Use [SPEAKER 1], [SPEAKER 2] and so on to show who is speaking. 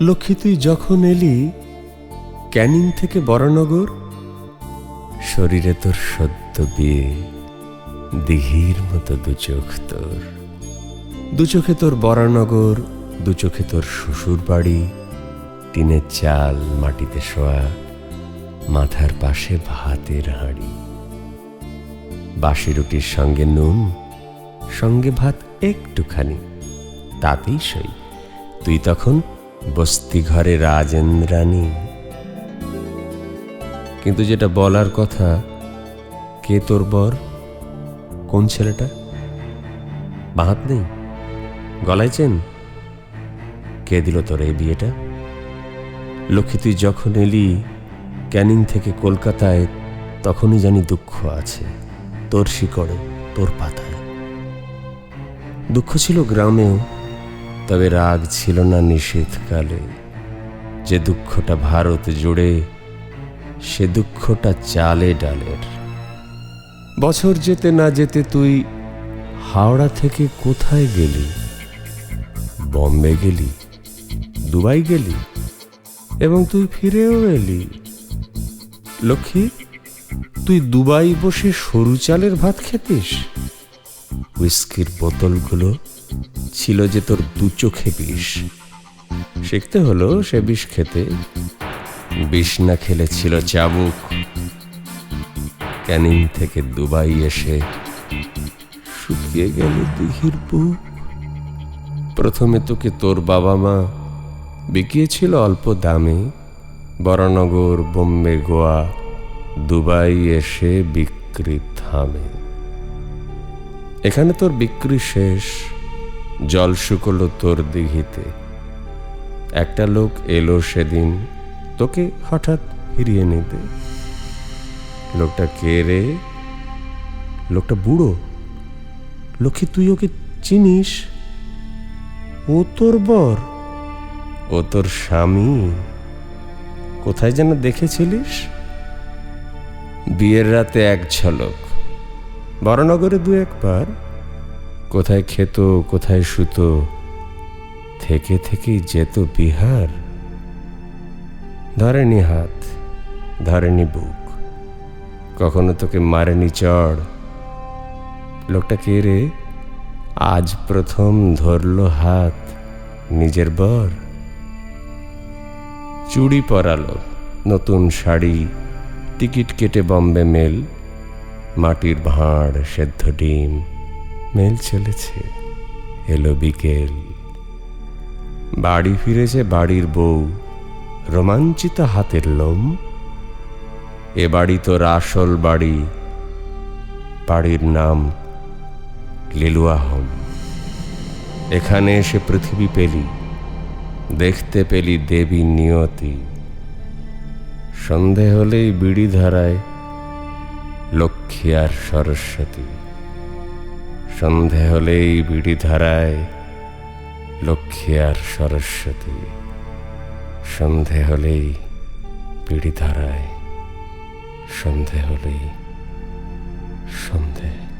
[SPEAKER 1] লক্ষ্মী তুই যখন এলি, ক্যানিং থেকে বরানগর, শরীরে তোর সদ্য বিয়ে, দিঘির মতো দু চোখ তোর। দু চোখে তোর বরানগর, দু চোখে তোর শ্বশুর বাড়ি, টিনের চাল মাটিতে শোয়া, মাথার পাশে ভাতের হাঁড়ি। বাসি রুটির সঙ্গে নুন, সঙ্গে ভাত একটুখানি, তাতেই সই। তুই তখন বস্তি ঘরে রাজেন্দ্রানী কিন্তু যেটা বলার কথা, কে তোর বর? কোন ছেলেটা? বাহাত নেই? গলায় চেন? কে দিল তোর এই বিয়েটা? লক্ষ্মী, তুই যখন এলি ক্যানিং থেকে কলকাতায়, তখনই জানি দুঃখ আছে। তোর শিকড়ে, তোর পাতায়। দুঃখ ছিল গ্রামেও তবে রাগ ছিল না নিষেধকালে। যে দুঃখটা ভারত জুড়ে, সে দুঃখটা চালে ডালের। বছর যেতে না যেতে তুই হাওড়া থেকে কোথায় গেলি? বম্বে গেলি? দুবাই গেলি? এবং তুই ফিরেও এলি? লক্ষ্মী, তুই দুবাই বসে সরু চালের ভাত খেতিস? হুইস্কির বোতলগুলো ছিল যে তোর দু চোখে বিষ। শিখতে হলো সে বিষ খেতে। বিষ না খেলে ছিল চাবুক। ক্যানিং থেকে দুবাই এসে শুকিয়ে গেল দিঘির বুক। প্রথমে তোকে তোর বাবা মা বিকিয়েছিল অল্প দামে। বরানগর, বোম্বে, গোয়া, দুবাই এসে বিক্রি থামে এখানে তোর বিক্রি শেষ, জল শুকলো তোর দিঘিতে। একটা লোক এলো সেদিন, তোকে হঠাৎ হিরিয়ে নিতে। লোকটা কে রে? লোকটা বুড়ো। লক্ষ্মী, তুই ওকে চিনিস? ও তোর বর। ও তোর স্বামী। কোথায় যেন দেখেছিলিস? বিয়ের রাতে এক ঝলক। বড়নগরে দু একবার। কোথায় খেত, কোথায় শুতো, থেকে থেকেই যেত বিহার। ধরেনি হাত, ধরেনি বুক, কখনো তোকে মারেনি চড়। লোকটা কে রে? আজ প্রথম ধরলো হাত নিজের বর। চুড়ি পরালো, নতুন শাড়ি, টিকিট কেটে বম্বে মেল। মাটির ভাঁড়, সেদ্ধ ডিম, মেল চলেছে, এলো বিকেল। বাড়ি ফিরেছে বাড়ির বউ, রোমাঞ্চিত হাতের লোম। এ বাড়ি তোর আসল বাড়ি, বাড়ির নাম লিলুয়া হোম। এখানে এসে পৃথিবী পেলি, দেখতে পেলি দেবী নিয়তি। সন্ধে হলেই বিড়ি ধারায় লক্ষ্মী আর সরস্বতী। সন্ধে হলেই বিড়ি ধারায় লক্ষ্মী আর সরস্বতী। সন্ধে হলেই বিড়ি ধারায়, সন্ধে হলেই সন্ধে।